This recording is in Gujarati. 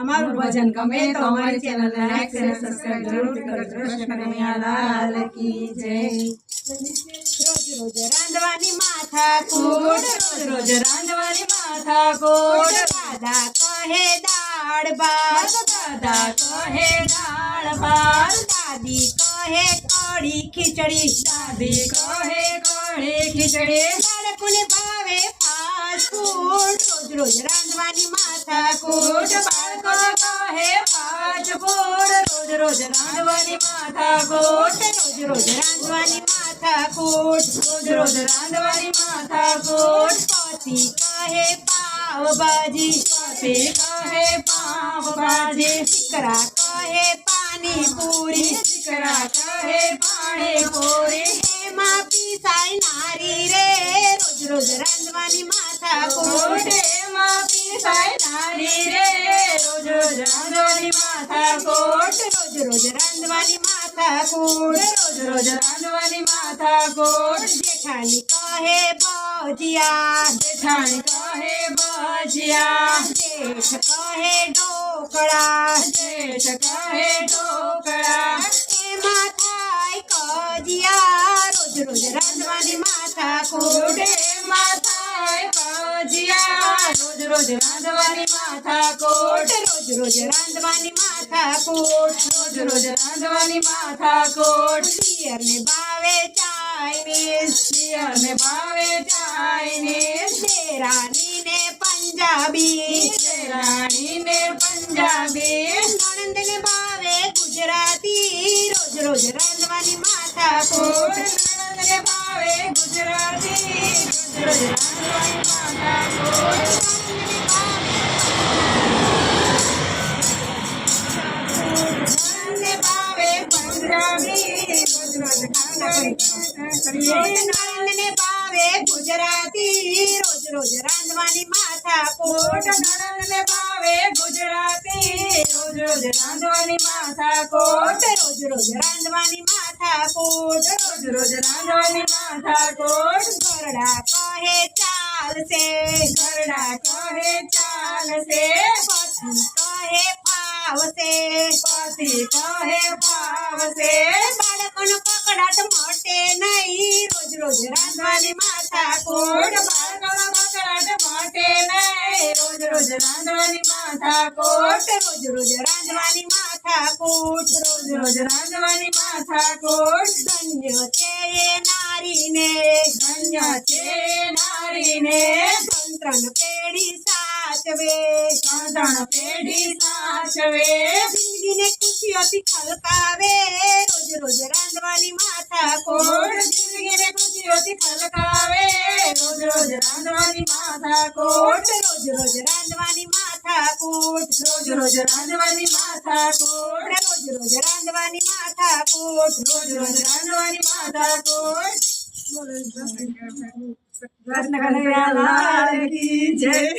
हमारा भजन गमे तो, तो हमारे चैनल लाइक शेयर सब्सक्राइब जरूर कर कृष्ण कन्हैया लाल की जय रोज रोज रांधवानी माथा कोड रोज रोज रांधवानी माथा कोड दादा कहे दाड़ भात दादा कहे दाड़ भात दादी कहे कड़ी खिचड़ी दादी कहे कड़ी खिचड़ी बालकुने भावे फास्ट फूड रोज रोज रांधवानी माथा कोड કોળા કાહે પાજ બોડ રોજ રોજ રાંદવાની માથા ગોટે રોજ રોજ રાંદવાની માથા કુડ રોજ રોજ રાંદવાની માથા ગોટ પાટી કાહે पाव भाजी પાટી કાહે પાવ ભાજી શિકરા કાહે પાણીપુરી શિકરા કાહે પાણે ઓરે હે માપીસાઈ નારી રે રોજ રોજ રાંદવાની માથા ગોટે માપીસાઈ નારી રે રોજ રોજ રાંધવાની માથા કોટ રોજ રોજ રાંધવાની માથા કોટ રોજ રોજ રાંધવાની માથા કોટ જેઠાણી કહે ભજીયા જેઠાણી કહે ભજીયા જેઠ કહે ઢોકળા જેઠ કહે ઢોકળા રોજ રાધવાની માથા કોટ રોજ રોજ રાધવાની માથા કોટ રોજ રોજ રાધવાની માથા કોટ શિયાળ ને બાવે ચાઈ ને શિયાળ ને બાવે ચાઈ ને તેરાણી ને પંજાબી છેરાણી ને પંજાબી નંદને ભાવે ગુજરાતી રોજ રોજ રાંધવાની માથા કોટ નંદને ભાવે ગુજરાતી રોજ રોજ રાંધવાની માથા કોટ રોજ રોજ રાંધવાની માથા કોટ રોજ રોજ રાંધવાની માથા કોટ ગરડા કહે ચાલશે ગરડા કહે ચાલશે પતિ કહે ફાવશે પતિ કહે આવશે બાળકોનો પકડાટ મોટે નહીં રોજ રોજ રાંધવાની માથા કોડ બાળકોનો પકડાટ મોટે નહીં રોજ રોજ રાંધવાની માથા કોટ રોજ રોજ રાંધવાની માથા કોટ રોજ રોજ રાંધવાની માથા કોટ ધન્ય છે નારીને ધન્ય છે નારીને સંતન પેઢી સાચવે સંતન પેઢી સાચવે જિંદગીને નથી ખલકાવે રોજ રોજ રાંધવાની માથા કોડ જિંદગીને ખુશીઓથી ખલકાવે રોજ રોજ રાંધવાની માથા કોટ રોજ રોજ રાંધવાની માથા કોટ રોજ રોજ રાંધવાની માથા કોટ રોજ રોજ રાંધવાની માથા કોટ રોજ રોજ રાંધવાની માથા કોટ જય